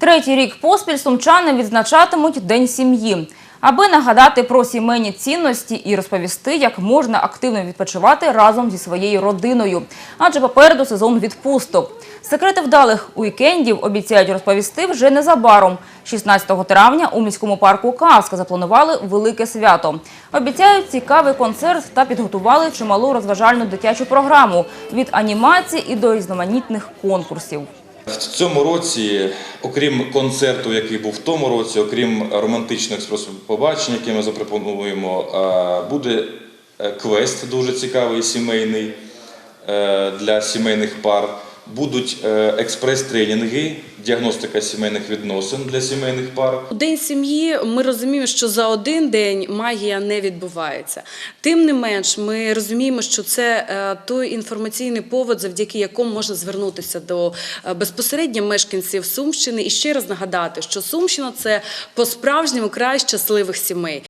Третій рік поспіль сумчани відзначатимуть День сім'ї. Аби нагадати про сімейні цінності і розповісти, як можна активно відпочивати разом зі своєю родиною. Адже попереду сезон відпусток. Секрети вдалих уікендів обіцяють розповісти вже незабаром. 16 травня у міському парку Казка запланували велике свято. Обіцяють цікавий концерт та підготували чималу розважальну дитячу програму від анімації і до різноманітних конкурсів. В цьому році, окрім концерту, який був в тому році, окрім романтичного експрес-побачення, яке ми запропонуємо, е, буде е, квест дуже цікавий сімейний е, для сімейних пар. Будуть е, експрес-тренінги, діагностика сімейних відносин для сімейних пар. У День сім'ї ми розуміємо, що за один день магія не відбувається. Тим не менш, ми розуміємо, що це е, той інформаційний повод, завдяки якому можна звернутися до е, безпосередньо мешканців Сумщини і ще раз нагадати, що Сумщина це по-справжньому край щасливих сімей.